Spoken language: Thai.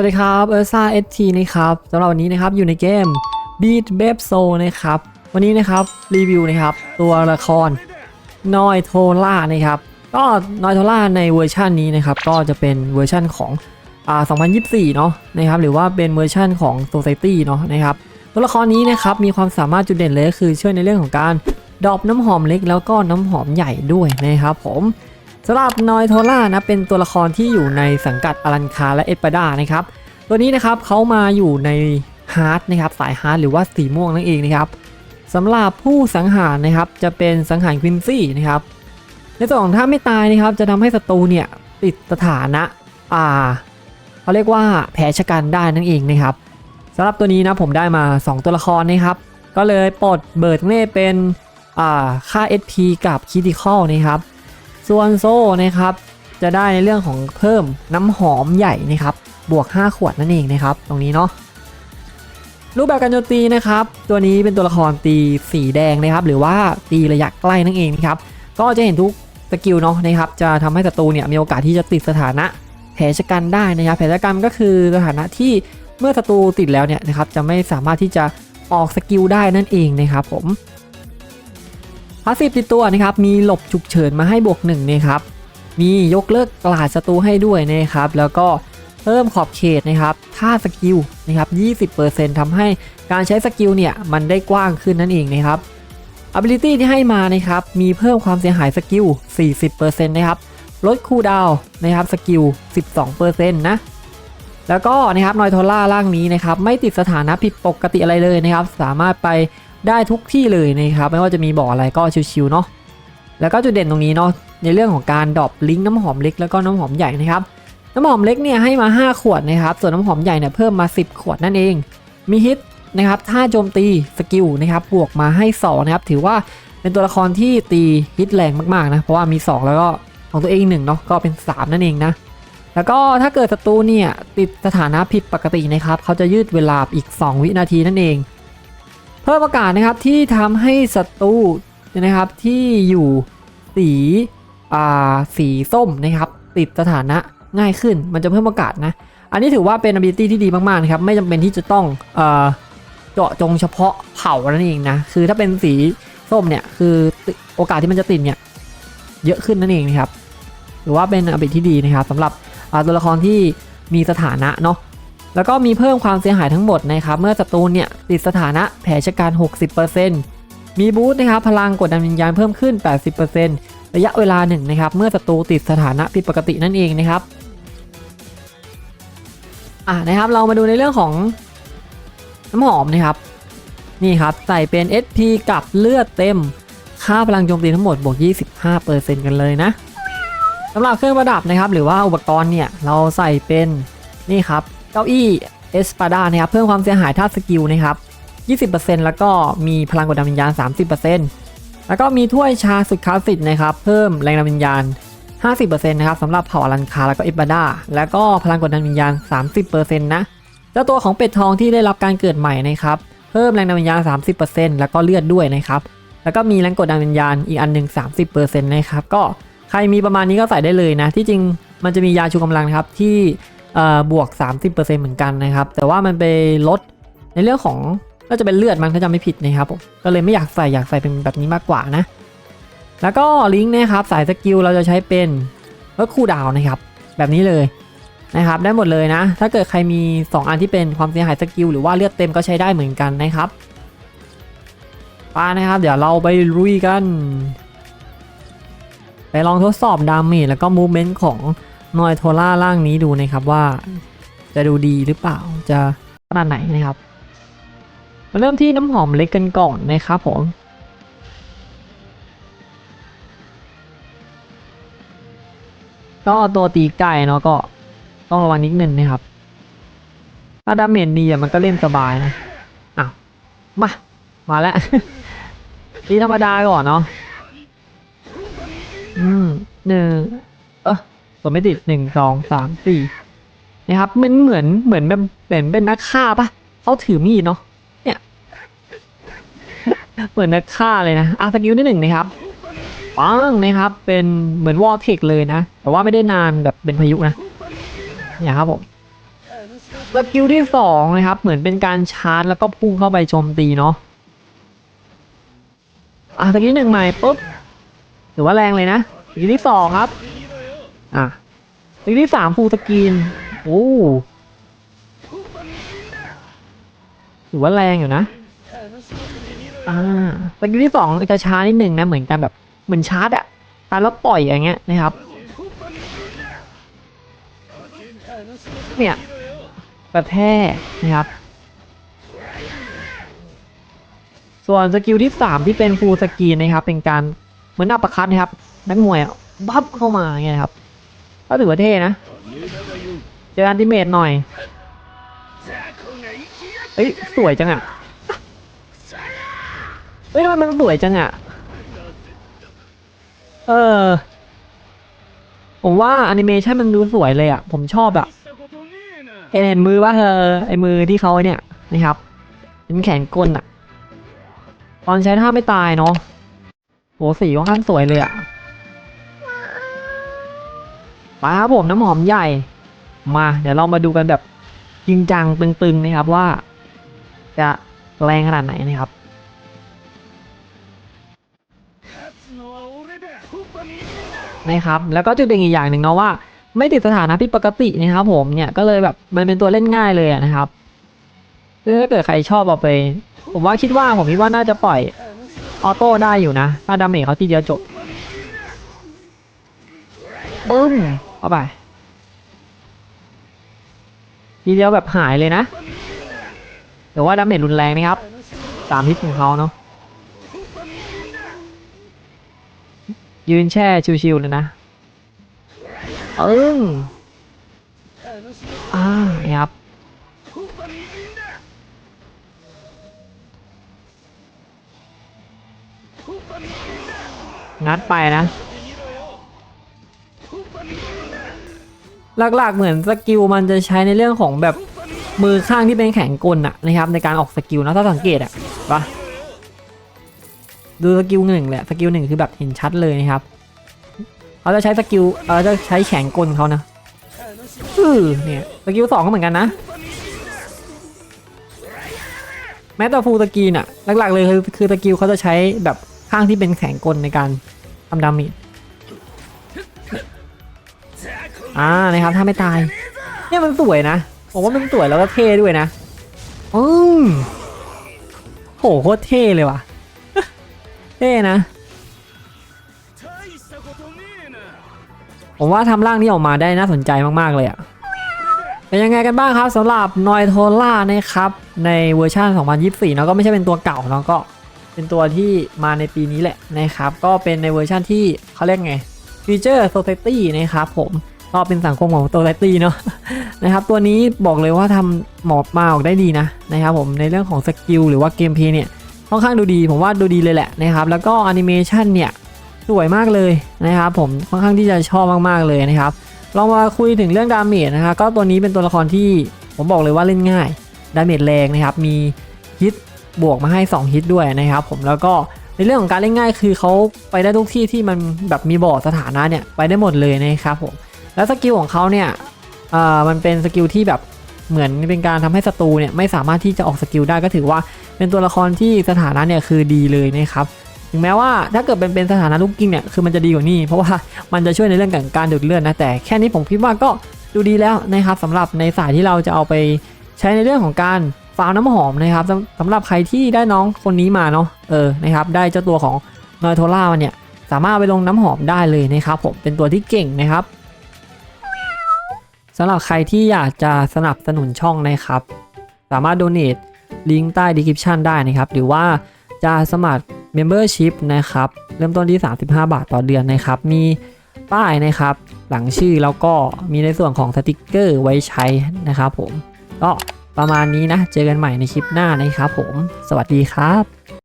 สวัสดีครับเออร์ซ่าเอทีนะครับสำหรับวันนี้นะครับอยู่ในเกม Beat b a b s o นะครับ วันนี้นะครับรีวิวนะครับตัวละครนอยโทล่านะครับก็นอยโทล่าในเวอร์ชันนี้นะครับก็จะเป็นเวอร์ชันของอ่า2024 เนาะนะครับหรือว่าเป็นเวอร์ชันของ Society เนาะนะครับตัวละครนี้นะครับมีความสามารถจุดเด่นเลยก็คือช่วยในเรื่องของการดรอปน้ำหอมเล็กแล้วก็น้ำหอมใหญ่ด้วยนะครับผม สำหรับนอยโทล่านะเป็นตัวละครที่อยู่ในสังกัดอลันคาและเอสปาดานะครับตัวนี้นะครับเขามาอยู่ในฮาร์ดนะครับสายฮาร์ดหรือว่าสีม่วงนั่นเองนะครับสำหรับผู้สังหารนะครับจะเป็นสังหารควินซี่นะครับในส่วนของท่าไม่ตายนะครับจะทำให้ศัตรูเนี่ยติดสถานะอ่าเขาเรียกว่าแผลชะกันได้นั่นเองนะครับสำหรับตัวนี้นะผมได้มา 2 ตัวละครนะครับ ก็เลยปลดเบิร์ดเน่เป็นอ่าค่า SP กับคิติคอลนะครับ ส่วนโซ่นะครับจะได้ในเรื่องของเพิ่มน้ำหอมใหญ่นะครับบวก 5 ขวดนั่นเองนะครับ ตรงนี้เนาะรูปแบบการโจมตีนะครับ ตัวนี้เป็นตัวละครตีสีแดงนะครับ หรือว่าตีระยะใกล้นั่นเองนะครับ ก็จะเห็นทุกสกิลเนาะนะครับ จะทำให้ศัตรูเนี่ยมีโอกาสที่จะติดสถานะแผลชะกันได้นะครับ แผลชะกันก็คือสถานะที่เมื่อศัตรูติดแล้วเนี่ยนะครับ จะไม่สามารถที่จะออกสกิลได้นั่นเองนะครับผมาสซีฟติดตัวนะครับมีหลบฉุกเฉินมาให้บวกหนึ่งนะครับมียกเลิกกลาดศัตรูให้ด้วยนะครับแล้วก็เพิ่มขอบเขตนะครับถ้าสกิลนะครับ20%ทำให้การใช้สกิลเนี่ยมันได้กว้างขึ้นนั่นเองนะครับ ability ที่ให้มานะครับมีเพิ่มความเสียหายสกิล40%นะครับลดคูลดาวน์นะครับสกิล12%นะแล้วก็นะครับนอยโทล่าร่างนี้นะครับไม่ติดสถานะผิดปกติอะไรเลยนะครับ สามารถไป ได้ทุกที่เลยนะครับ ไม่ว่าจะมีบ่ออะไรก็ชิวๆเนาะแล้วก็จุดเด่นตรงนี้เนาะในเรื่องของการดรอปลิงก์น้ำหอมเล็กแล้วก็น้ำหอมใหญ่นะครับน้ำหอมเล็กเนี่ยให้มา 5 ขวดนะครับ ส่วนน้ำหอมใหญ่เนี่ยเพิ่มมา 10 ขวดนั่นเอง มีฮิตนะครับถ้าโจมตีสกิลนะครับบวกมาให้2นะครับถือว่าเป็นตัวละครที่ตีฮิตแรงมากๆนะเพราะว่ามี 2 แล้วก็ของตัวเองหนึ่งเนาะก็เป็น 3 นั่นเองนะแล้วก็ถ้าเกิดศัตรูเนี่ยติดสถานะผิดปกตินะครับเขาจะยืดเวลาอีก 2 วินาทีนั่นเอง เพิ่มโอกาสนะครับที่ทำให้ศัตรูนะครับที่อยู่สีอ่าสีส้มนะครับติดสถานะง่ายขึ้น มันจะเพิ่มโอกาสนะ อันนี้ถือว่าเป็น ability ที่ดีมากๆนะครับไม่จำเป็นที่จะต้องเอ่อเจาะจงเฉพาะเผ่านั่นเองนะคือถ้าเป็นสีส้มเนี่ยคือโอกาสที่มันจะติดเนี่ยเยอะขึ้นนั่นเองนะครับหรือว่าเป็น ability ที่ดีนะครับสำหรับตัวละครที่มีสถานะเนาะ แล้วก็มีเพิ่มความเสียหายทั้งหมดนะครับเมื่อศัตรูเนี่ยติดสถานะแผลชะกัน 60%มีบูสต์นะครับพลังกดดันวิญญาณเพิ่มขึ้น 80%ระยะเวลาหนึ่งนะครับเมื่อศัตรูติดสถานะผิดปกตินั่นเองนะครับอะนะครับเรามาดูในเรื่องของน้ำหอมนะครับนี่ครับใส่เป็น SP กับเลือดเต็ม ค่าพลังโจมตีทั้งหมดบวก 25%กันเลยนะสำหรับเครื่องประดับนะครับ หรือว่าอุปกรณ์เนี่ยเราใส่เป็นนี่ครับ เก้าอี้เอสปาดานะครับเพิ่มความเสียหายท่าสกิลนะครับ 20%แล้วก็มีพลังกดดันวิญญาณ 30%แล้วก็มีถ้วยชาสุดคลาสสิกนะครับเพิ่มแรงดันวิญญาณ 50%นะครับสำหรับเผ่าอลันคาแล้วก็เอสปาดาแล้วก็พลังกดดันวิญญาณ 30%นะเจ้าตัวของเป็ดทองที่ได้รับการเกิดใหม่นะครับเพิ่มแรงดันวิญญาณ 30%แล้วก็เลือดด้วยนะครับแล้วก็มีแรงกดดันวิญญาณอีกอันหนึ่ง30%นะครับก็ใครมีประมาณนี้ก็ใส่ได้เลยนะ ที่จริงมันจะมียาชูกำลังนะครับที่ บวก 30%เหมือนกันนะครับ แต่ว่ามันไปลดในเรื่องของก็จะเป็นเลือดมันถ้าจำไม่ผิดนะครับผมก็เลยไม่อยากใส่อยากใส่เป็นแบบนี้มากกว่านะ แล้วก็ลิงก์นะครับสายสกิลเราจะใช้เป็นลดคูลดาวนะครับ แบบนี้เลยนะครับได้หมดเลยนะ ถ้าเกิดใครมี 2 อันที่เป็นความเสียหายสกิลหรือว่าเลือดเต็มก็ใช้ได้เหมือนกันนะครับไปนะครับ เดี๋ยวเราไปลุยกัน ไปลองทดสอบดาเมจแล้วก็มูเมนต์ของ นอยโทล่าร่างนี้ดูนะครับว่า จะดูดีหรือเปล่าจะขนาดไหนนะครับ มาเริ่มที่น้ำหอมเล็กกันก่อนนะครับผมก็ตัวตีไก่เนาะก็ต้องระวังนิดนึงนะครับ ถ้าดาเมจดีอะมันก็เล่นสบายนะอ้าวมา มาแล้วตีธรรมดาก่อนเนาะ อืมหนึ่ง เออตัวไม่ติดหนึ่งสองสามสี่นะครับมันเหมือนเหมือนแบบเป็นเป็นนักฆ่าปะเขาถือมีดเนาะเนี่ยเหมือนนักฆ่าเลยนะอะสกิลที่หนึ่งนะครับปังนะครับ เป็นเหมือนวอลเทคเลยนะ แต่ว่าไม่ได้นานแบบเป็นพายุนะเนี่ยครับผมสกิลที่สองนะครับ เหมือนเป็นการชาร์จแล้วก็พุ่งเข้าไปโจมตีเนาะอะสกิลหนึ่งใหม่ปุ๊บถือว่าแรงเลยนะสกิลที่สองครับ อะสกิลที่สามฟูลสกรีนโอ้ถือว่าแรงอยู่นะ อ่าสกิลที่สองจะช้านิดหนึ่งนะ เหมือนกันแบบเหมือนชาร์จอะชาร์จแล้วปล่อยอย่างเงี้ยนะครับ เนี่ยกระแทกนะครับ ส่วนสกิลที่สามที่เป็นฟูลสกีนนะครับ เป็นการเหมือนอัปคัตนะครับ นักมวยอบัฟเข้ามาอย่างเงี้ยครับ ก็ถือว่าเท่นะ เจออันติเมตหน่อย เอ้ย สวยจังอะเฮ้ยทำไมมันสวยจังอะเออ ผมว่าแอนิเมชันมันดูสวยเลยอะผมชอบอะเห็นเห็นมือว่าเธอไอ้มือที่เขาเนี่ยนะครับ เป็นแขนกลอะตอนใช้ท่าไม่ตายเนาะโหสีค่อนข้างสวยเลยอะ มาครับผมน้ำหอมใหญ่มา เดี๋ยวเรามาดูกันแบบจริงจังตึงๆนะครับว่า จะแรงขนาดไหนนะครับนะครับ แล้วก็จุดเด่นอีกอย่างหนึ่งเนาะว่า ไม่ติดสถานะผิดปกตินะครับ ผมเนี่ยก็เลยแบบมันเป็นตัวเล่นง่ายเลยนะครับถ้าเกิดใครชอบเอาไป ผมว่าคิดว่าผมคิดว่าน่าจะปล่อยออโต้ได้อยู่นะถ้าดาเมจเขาทีเดียวจบบึ้ม เข้าไปทีเดียวแบบหายเลยนะแต่ว่าดาเมจรุนแรงนะครับ ตามทิศของเขาเนาะยืนแช่ชิวๆเลยนะเอิงอ่าครับงัดไปนะ หลักๆเหมือนสกิลมันจะใช้ในเรื่องของแบบมือข้างที่เป็นแข็งกลอะนะครับในการออกสกิลนะถ้าสังเกตอะปะดูสกิลหนึ่งแหละสกิลหนึ่งคือแบบเห็นชัดเลยนะครับเขาจะใช้สกิลเออจะใช้แข็งกลเขานะอือเนี่ยสกิลสองก็เหมือนกันนะแม้แต่ฟูลสกีนอะหลักๆเลยคือคือสกิลเขาจะใช้แบบข้างที่เป็นแข็งกลในการทำดาเมจ อ่านะครับถ้าไม่ตาย เนี่ยมันสวยนะผมว่ามันสวยแล้วก็เท่ด้วยนะอืมโหโคตรเท่เลยว่ะเท่นะผมว่าทำร่างนี้ออกมาได้น่าสนใจมากๆเลยอะเป็นยังไงกันบ้างครับสำหรับนอยโทล่านะครับในเวอร์ชัน 2024เนาะก็ไม่ใช่เป็นตัวเก่าเนาะก็เป็นตัวที่มาในปีนี้แหละนะครับ ก็เป็นในเวอร์ชันที่เขาเรียกไง Future Society นะครับผม ก็เป็นสังคมของ Society เนาะนะครับ ตัวนี้บอกเลยว่าทำหมอบมาออกได้ดีนะนะครับผมในเรื่องของสกิลหรือว่าเกมเพย์เนี่ยค่อนข้างดูดีผมว่าดูดีเลยแหละนะครับ แล้วก็แอนิเมชันเนี่ยสวยมากเลยนะครับผมค่อนข้างที่จะชอบมากๆเลยนะครับเรามาคุยถึงเรื่องดาเมจนะครับก็ตัวนี้เป็นตัวละครที่ผมบอกเลยว่าเล่นง่ายดาเมจแรงนะครับมีฮิตบวกมาให้ 2 ฮิตด้วยนะครับผมแล้วก็ในเรื่องของการเล่นง่ายคือเขาไปได้ทุกที่ที่มันแบบมีบอร์ดสถานะเนี่ยไปได้หมดเลยนะครับผม แล้วสกิลของเขาเนี่ยเอ่อมันเป็นสกิลที่แบบเหมือนเป็นการทำให้ศัตรูเนี่ยไม่สามารถที่จะออกสกิลได้ก็ถือว่าเป็นตัวละครที่สถานะเนี่ยคือดีเลยนะครับถึงแม้ว่าถ้าเกิดเป็นเป็นสถานะลูกกิ้งเนี่ยคือมันจะดีกว่านี้ เพราะว่ามันจะช่วยในเรื่องของการดูดเลือดนะแต่แค่นี้ผมคิดว่าก็ดูดีแล้วนะครับสำหรับในสายที่เราจะเอาไปใช้ในเรื่องของการฟาร์มน้ำหอมนะครับสำสำหรับใครที่ได้น้องคนนี้มาเนาะเออนะครับได้เจ้าตัวของนอยโทล่ามันเนี่ยสามารถไปลงน้ำหอมได้เลยนะครับผมเป็นตัวที่เก่งนะครับ สำหรับใครที่อยากจะสนับสนุนช่องนะครับ สามารถดเน a ลิงก์ใต้ description ได้นะครับ หรือว่าจะสมัคร Membership นะครับ เริ่มต้นที่ 35 บาทต่อเดือนนะครับ มีป้ายนะครับ หลังชื่อแล้วก็มีในส่วนของสติกเกอร์ไว้ใช้นะครับผม ก็ประมาณนี้นะ เจอกันใหม่ในคลิปหน้านะครับผม สวัสดีครับ